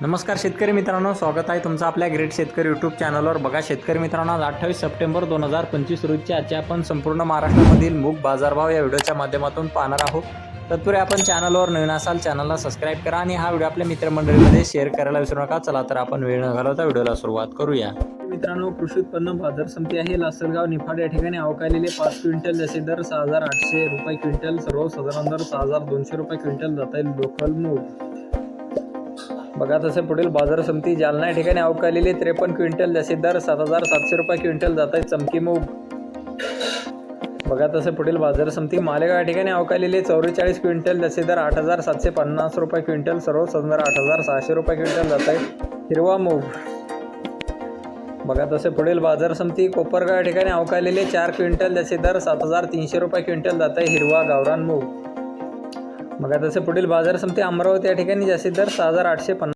नमस्कार शेतकरी मित्रांनो स्वागत आहे तुमचं आपल्या ग्रेट शेतकरी यूट्यूब चॅनलवर बघा शेतकरी मित्रांनो आज अठ्ठावीस सप्टेंबर दोन हजार पंचवीस रोजची आजच्या आपण संपूर्ण महाराष्ट्रामधील मूग बाजारभाव या व्हिडिओच्या माध्यमातून पाहणार आहोत. तत्पूर्वी आपण चॅनलवर नवीन असाल चॅनलला सबस्क्राईब करा आणि हा व्हिडिओ आपल्या मित्रमंडळीमध्ये शेअर करायला विसरू नका. चला तर आपण वेळ न घालवता व्हिडिओला सुरुवात करूया. मित्रांनो कृषी उत्पन्न बाजार समिती आहे. लासलगाव निफाड या ठिकाणी अवकालेले पाच क्विंटल जसे दर सहा हजार आठशे रुपये क्विंटल सर्वसाधारण दर सहा हजार दोनशे रुपये क्विंटल जाता येईल लोकल मूग बघा तसे पुढील बाजार समिती जालना या ठिकाणी अवकालेली त्रेपन्न क्विंटल जसे दर सात हजार सातशे रुपये क्विंटल जात आहे चमकी मूग. बघा तसे पुढील बाजार समिती मालेगाव या ठिकाणी अवकालेली चौवेचाळीस क्विंटल जसे दर आठ हजार सातशे पन्नास रुपये क्विंटल. सर्व सदर आठ हजार सहाशे रुपये क्विंटल जात आहे हिरवा मूग. बघा तसे पुढील बाजार समिती कोपरगाव या ठिकाणी अवकालेले चार क्विंटल जसे दर सात हजार तीनशे रुपये क्विंटल जात आहे. हिरवा गावरान मूग. बघा तसे पुढील बाजार समिती अमरावती या ठिकाणी जास्तीत दर सहा हजार आठशे पन्नास